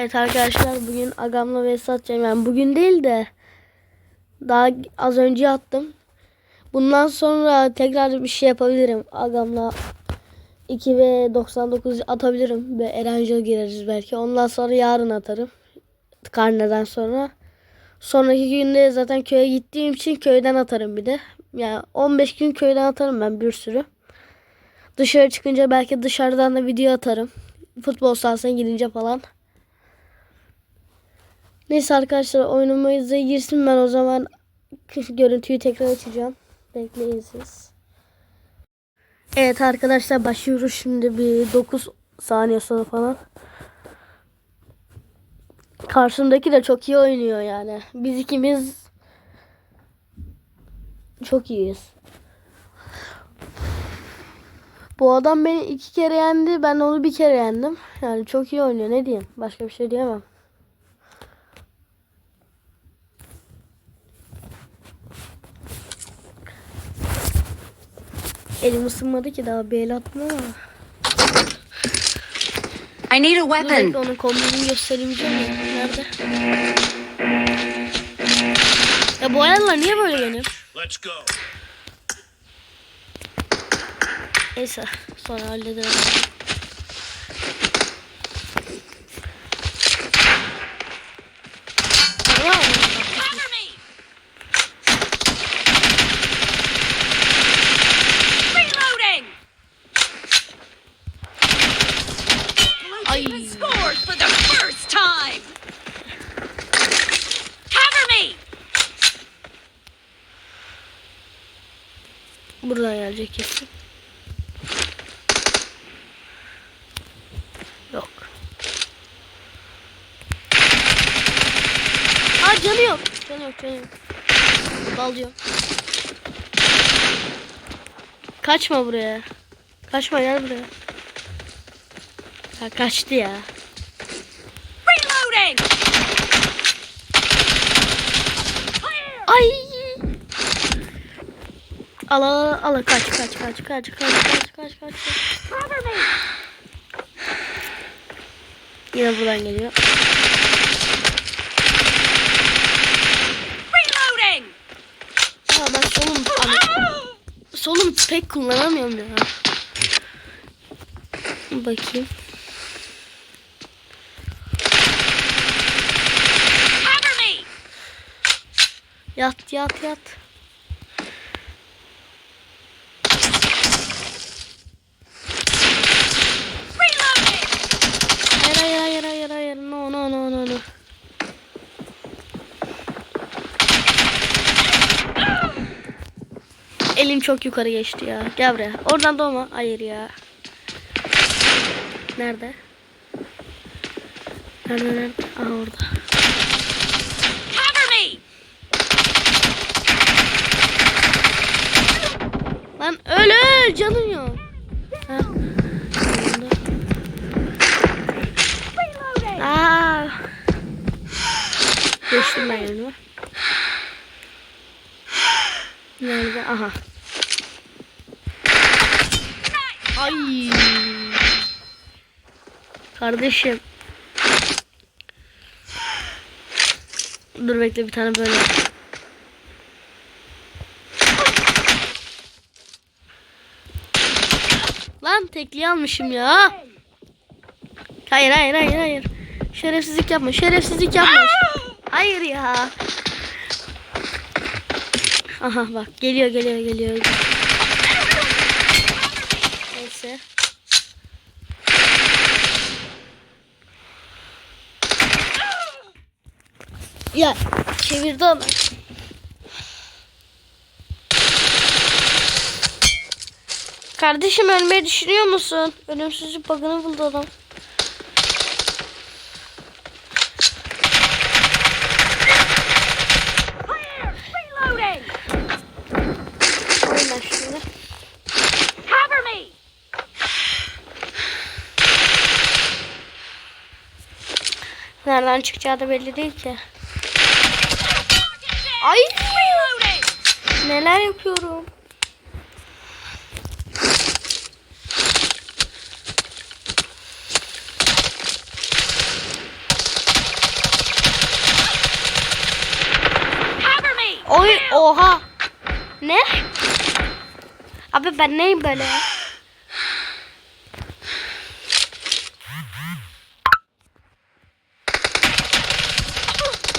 Evet arkadaşlar bugün Agam'la vs atacağım. Yani bugün değil de daha az önce attım. Bundan sonra tekrar bir şey yapabilirim. Agam'la 2 ve 99 atabilirim. Ve Eranjo gireriz belki. Ondan sonra yarın atarım. Karneden sonra. Sonraki günde zaten köye gittiğim için köyden atarım bir de. Yani 15 gün köyden atarım ben bir sürü. Dışarı çıkınca belki dışarıdan da video atarım. Futbol sahasına gidince falan. Neyse arkadaşlar oyunumuza girsin ben o zaman görüntüyü tekrar açacağım. Bekleyin siz. Evet arkadaşlar başlıyoruz şimdi bir 9 saniye sonra falan. Karşımdaki de çok iyi oynuyor yani. Biz ikimiz çok iyiyiz. Bu adam beni iki kere yendi. Ben onu bir kere yendim. Yani çok iyi oynuyor. Ne diyeyim? Başka bir şey diyemem. Elim ısınmadı ki daha bir el attım ama. I need a Dur weapon. bekle onun kombinini göstereyim canım. Nerede? Ya bu ayarlar niye böyle benim? Let's go. Neyse sonra hallederim. Tamam. Reloading. Ay. Scored for the first time. Cover me. Buradan gelecek kesin. Yok. Aa canı yok. Canı yok canı yok. Dalıyor. Kaçma buraya. Kaçma gel buraya. Ha kaçtı ya. Reloading. Ay. Al al kaç kaç kaç kaç kaç kaç kaç kaç. Yine buradan geliyor. Reloading. Aa ben solum solum pek kullanamıyorum ya. Bakayım. Cover me. Yat yat yat. Hayır hayır hayır hayır. No no no no no. Elim çok yukarı geçti ya. Gel buraya. Oradan doğma. Hayır ya. Nerede? Nerede nerede? Aha orada. Cover me. Lan öl öl canım yok. Aa. Geçtim ben yanıma. Nerede? Aha. Ay. Kardeşim. Dur bekle bir tane böyle. Lan tekliği almışım ya. Hayır hayır hayır hayır. Şerefsizlik yapma. Şerefsizlik yapma. Hayır ya. Aha bak geliyor geliyor geliyor. Neyse. Ya çevirdi ama. Kardeşim ölmeyi düşünüyor musun? Ölümsüzlük bug'ını buldu adam. Nereden çıkacağı da belli değil ki. Ay neler yapıyorum. Oy oha. Ne? Abi ben neyim böyle?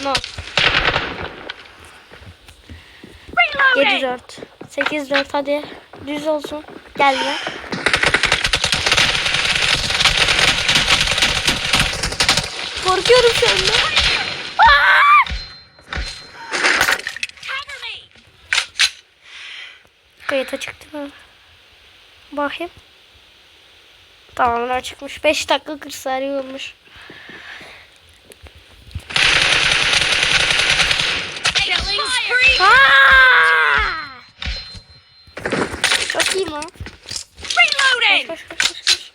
No. 7 Reloading. 4. 8 4 hadi. Düz olsun. Gel be. Korkuyorum şu anda. Aa! Cover me. Kayıta çıktı mı? Bakayım. Tamamen çıkmış. 5 dakika 40 saniye olmuş. Çok iyi lan. Reloading. koş koş koş. koş.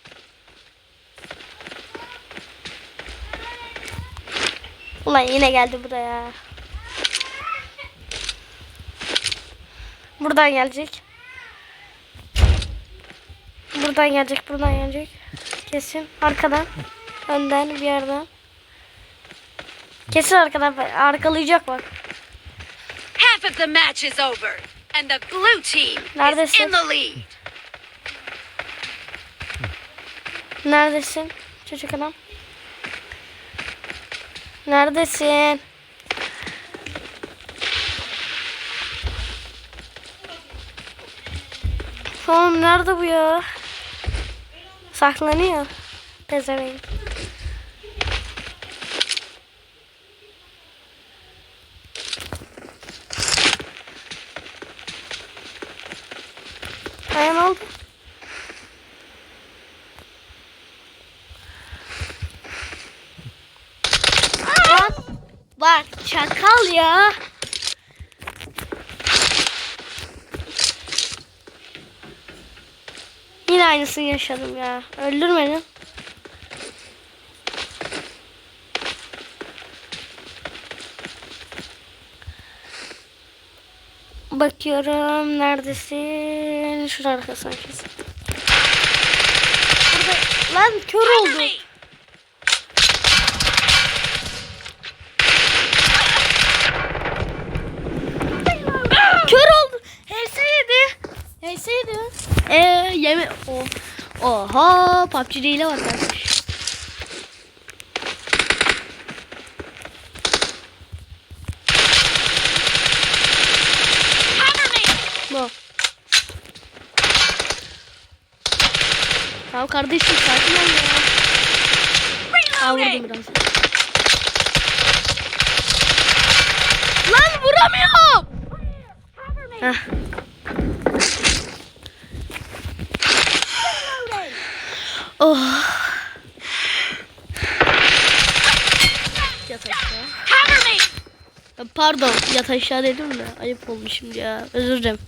Ulan yine geldi buraya. Buradan gelecek. Buradan gelecek, buradan gelecek. Kesin arkadan, önden bir yerden. Kesin arkadan arkalayacak bak. Half of the match is over, and the blue team is Neredesin? in the lead. Neredesin çocuk adam? Neredesin? Oğlum nerede bu ya? Saklanıyor. Pezevenk. Ay ne oldu? Lan bak çakal ya. Yine aynısını yaşadım ya. Öldürmedim. Bakıyorum neredesin? Şunun arkasına kesin. Burada lan kör oldu. Kör oldu. HS yedi. Eee yeme... O. Oha PUBG ile var kardeş. Bu. Tamam kardeşim sakin ol ya. Aa vurdum biraz. Lan vuramıyorum. Heh. Reloading. Oh. Yat aşağı. Pardon yat aşağı dedim de ayıp oldu şimdi ya. Özür dilerim.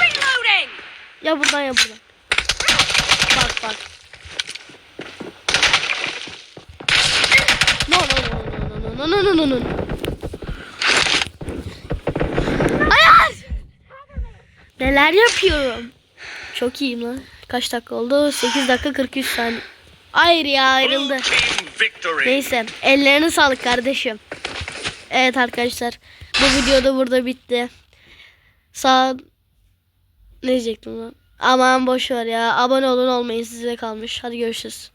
Reloading. Ya buradan ya buradan. Bak bak. No no no no no no no no no no. Hayır. Neler yapıyorum? Çok iyiyim lan. Kaç dakika oldu? 8 dakika 43 saniye. Hayır ya ayrıldı. Neyse ellerine sağlık kardeşim. Evet arkadaşlar bu video da burada bitti. Sağ ne diyecektim lan? Aman boş ver ya. Abone olun olmayın size kalmış. Hadi görüşürüz.